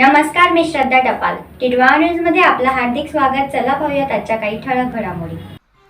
नमस्कार मी श्रद्धा टपाल. टिडवा न्यूजमध्ये आपलं हार्दिक स्वागत. चला पाहूयात आजच्या काही ठळक घडामोडी.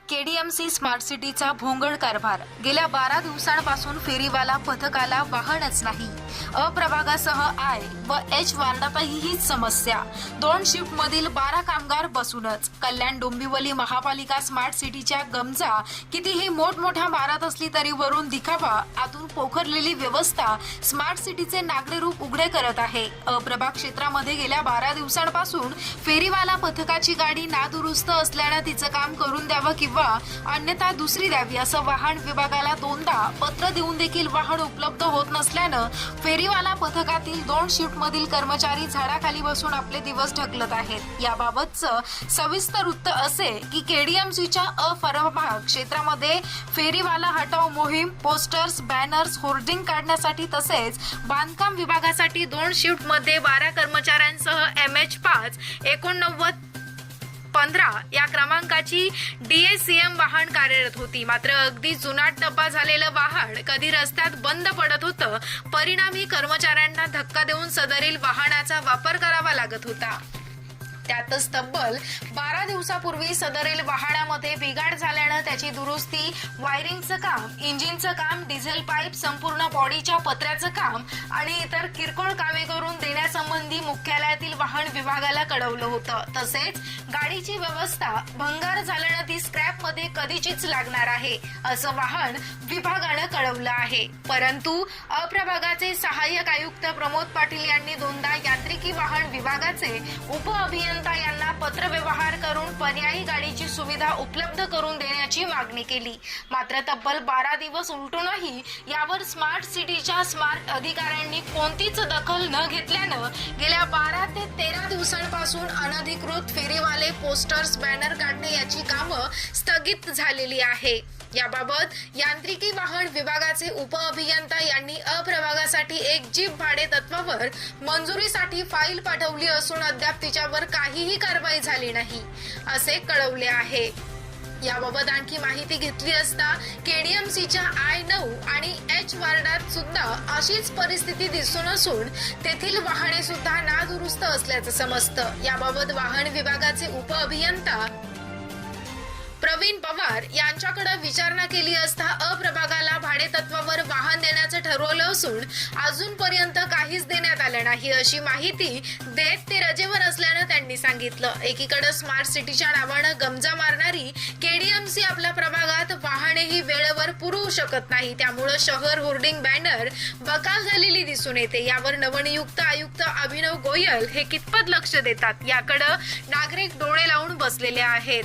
केडीएमसी स्मार्ट सिटीचा भोंगळ कारभार. गेल्या बारा दिवसांपासून फेरीवाला पथकाला वाहनच नाही. अप्रभागासह आय व एच वार्डातही हीच समस्या. दोन शिफ्ट मधील बारा कामगार बसूनच. कल्याण डोंबिवली महापालिका स्मार्ट सिटीच्या गमजा कितीही मोठमोठ्या मारत असली तरी वरून दिखावा आतून पोखरलेली व्यवस्था स्मार्ट सिटीचे नागरी रूप उघडे करत आहे. अप्रभाग क्षेत्रामध्ये गेल्या बारा दिवसांपासून फेरीवाला पथकाची गाडी नादुरुस्त असल्यानं तिचं काम करून द्यावं किंवा अन्यथा दुसरी द्यावी असं वाहन विभागाला दोनदा पत्र देऊन देखील वाहन उपलब्ध होत नसल्यानं फेरीवाला पथकातील दोन शिफ्ट मधील कर्मचारी झाडाखाली बसून आपले दिवस ढकलत आहेत. याबाबतचं सविस्तर वृत्त असे की केडीएमसीच्या अफरभाग क्षेत्रामध्ये फेरीवाला हटाव मोहीम पोस्टर्स बॅनर्स होर्डिंग काढण्यासाठी तसेच बांधकाम विभागासाठी दोन शिफ्टमध्ये बारा कर्मचाऱ्यांसह एम एच पाच एकोणनव्वद पंधरा या क्रमांकाची डीएसीएम वाहन कार्यरत होती. मात्र अगदी जुनाट डब्बा झालेलं वाहन कधी रस्त्यात बंद पडत होतं परिणामी कर्मचाऱ्यांना धक्का देऊन सदरील वाहनाचा वापर करावा लागत होता. त्यातच तब्बल बारा दिवसापूर्वी सदरील वाहनामध्ये बिघाड झाल्यानं त्याची दुरुस्ती वायरिंगचं काम इंजिनचं काम डिझेल पाईप संपूर्ण बॉडीच्या पत्र्याचं काम आणि इतर किरकोळ कामे करून देण्यासंबंधी मुख्यालयातील वाहन विभागाला कळवलं होतं. तसेच गाडीची व्यवस्था भंगार झाल्यानं ती स्क्रॅपमध्ये कधीचीच लागणार आहे असं वाहन विभागानं कळवलं आहे. परंतु अप्रभागाचे सहाय्यक आयुक्त प्रमोद पाटील यांनी दोनदा यांत्रिकी वाहन विभागाचे उप अभियंता यांना पत्रव्यवहार करून पर्यायी गाडीची सुविधा उपलब्ध करून देण्याची मागणी केली. मात्र तब्बल बारा दिवस उलटूनही यावर स्मार्ट सिटीच्या स्मार्ट अधिकाऱ्यांनी कोणतीच दखल न घेतल्यानं गेल्या बारा ते तेरा दिवसांपासून अनधिकृत फेरीवाले पोस्टर्स बॅनर काढणे याची कामं स्थगित झालेली आहे. याबाबत यांत्रिकी वाहन विभागाचे उपअभियंता यांनी अप्रभागासाठी एक जीप भाडे तत्वावर मंजुरीसाठी फाईल पाठवली असून अद्याप तिच्यावर काहीही कारवाई झाली नाही असे कळवले आहे. याबाबत आणखी माहिती घेतली असता केडीएमसीच्या आय नऊ आणि एच वार्डात सुद्धा अशीच परिस्थिती दिसून असून तेथील वाहने सुद्धा नादुरुस्त असल्याचं समजतं. याबाबत वाहन विभागाचे उपअभियंता प्रवीण पवार यांच्याकडे विचारणा केली असता अप्रभागाला भाडेतत्वावर वाहन देण्याचं ठरवलं असून अजूनपर्यंत काहीच देण्यात आलं नाही अशी माहिती देत ते रजेवर असल्यानं त्यांनी सांगितलं. एकीकडे स्मार्ट सिटीच्या नावानं गमजा मारणारी केडीएमसी आपल्या प्रभागात वाहनेही वेळेवर पुरवू शकत नाही. त्यामुळं शहर होर्डिंग बॅनर बकाल झालेली दिसून येते. यावर नवनियुक्त आयुक्त अभिनव गोयल हे कितपत लक्ष देतात? याकडं नागरिक डोळे लावून बसलेले आहेत.